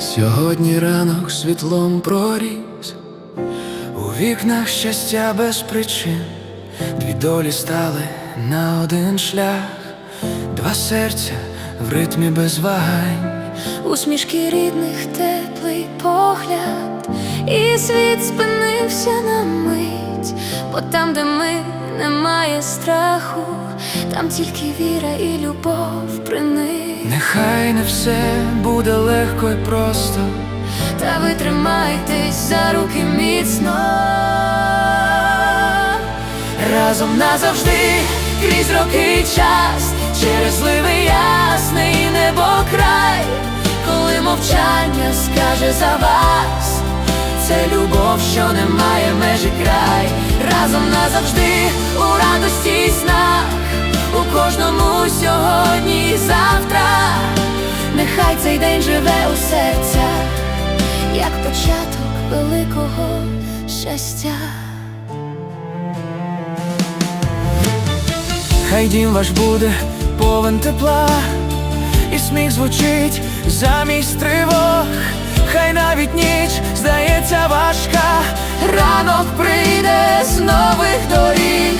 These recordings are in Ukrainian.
Сьогодні ранок світлом проріс, у вікнах щастя без причин, дві долі стали на один шлях, два серця в ритмі без вагань. Усмішки рідних теплий погляд, і світ спинився на мить, бо там, де ми немає страху, там тільки віра і любов при них. Нехай не все буде легко і просто, Та ви тримайтесь за руки міцно. разом назавжди, крізь роки і час, через зливий ясний небокрай, коли мовчання скаже за вас, це любов, що не має межі край, разом назавжди, у радості і снах, у кожному сьогодні і завтра, нехай цей день живе у серцях, як початок великого щастя. хай дім ваш буде повен тепла, і сміх звучить замість тривог, хай навіть ніч здається важка, Ранок прийде з нових доріг,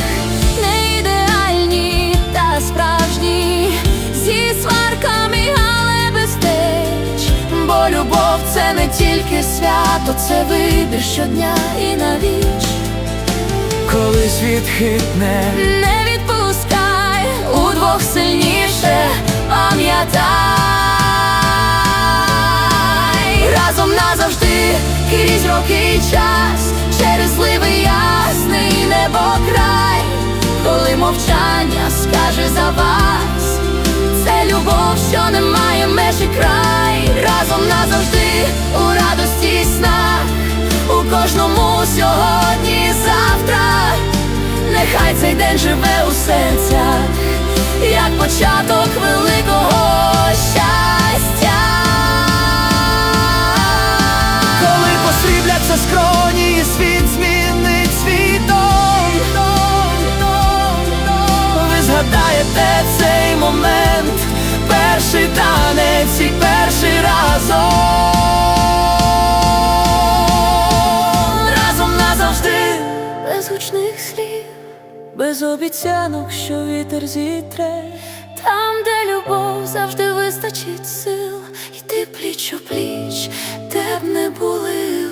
не ідеальні та справжні, зі сварками, але без теч. Бо любов це не тільки свято, це вибір щодня і навіч. коли світ хитне. Не відпускай удвох сильніше, пам'ятай разом назавжди, крізь роки і час, через зливий ясний небокрай, коли мовчання скаже за вас, це любов, що не має межі край, разом назавжди, у радості і снах, у кожному сьогодні і завтра. Нехай цей день живе у серцях, як початок великого згадаєте цей момент, перший танець і перший разом. Разом назавжди, без гучних слів, без обіцянок, що вітер зітре. Там, де любов завжди вистачить сил, йти пліч у пліч, де б не були